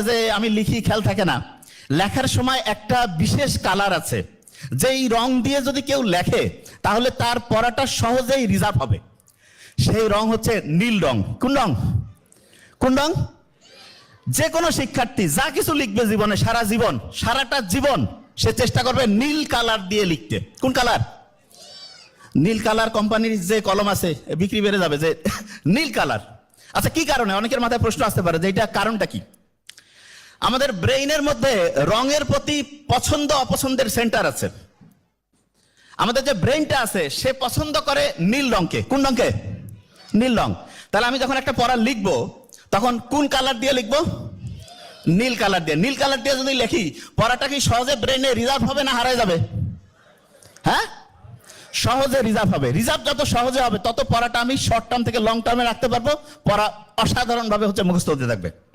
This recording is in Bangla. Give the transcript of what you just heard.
যে আমি লিখি, খেয়াল থাকে না। লেখার সময় একটা বিশেষ কালার আছে। যেই রং দিয়ে যদি কেউ লেখে, তাহলে তার পড়াটা সহজেই রিজার্ভ হবে। সেই রং হচ্ছে নীল রং। কোন রং? কোন রং? যে কোনো শিক্ষার্থী যা কিছু লিখবে জীবনে, সারা জীবন, সারাটা জীবন সে চেষ্টা করবে নীল কালার দিয়ে লিখতে। কোন কালার নীল কালার কোম্পানির যে কলম আছে, বিক্রি বেড়ে যাবে যে, নীল কালার আচ্ছা কি কারণে? অনেকের মাথায় প্রশ্ন আসতে পারে যে, এটা কারণটা কি? আমাদের ব্রেইনের মধ্যে রঙের প্রতি পছন্দ অপছন্দের সেন্টার আছে। আমাদের যে ব্রেইনটা আছে, সে পছন্দ করে নীল রঙকে। কোন রঙকে? নীল রং। তাহলে আমি যখন একটা পড়া লিখব, তখন কোন কালার দিয়ে লিখব? নীল কালার দিয়ে। নীল কালার দিয়ে যদি লিখি, পড়াটা কি সহজে ব্রেনে রিজার্ভ হবে না হারায় যাবে? হ্যাঁ? সহজে রিজার্ভ হবে। রিজার্ভ যত সহজে হবে, তত পড়াটা আমি শর্ট টার্ম থেকে লং টার্মে রাখতে পারব। পড়া অসাধারণভাবে হচ্ছে মুখস্থ হতে থাকবে।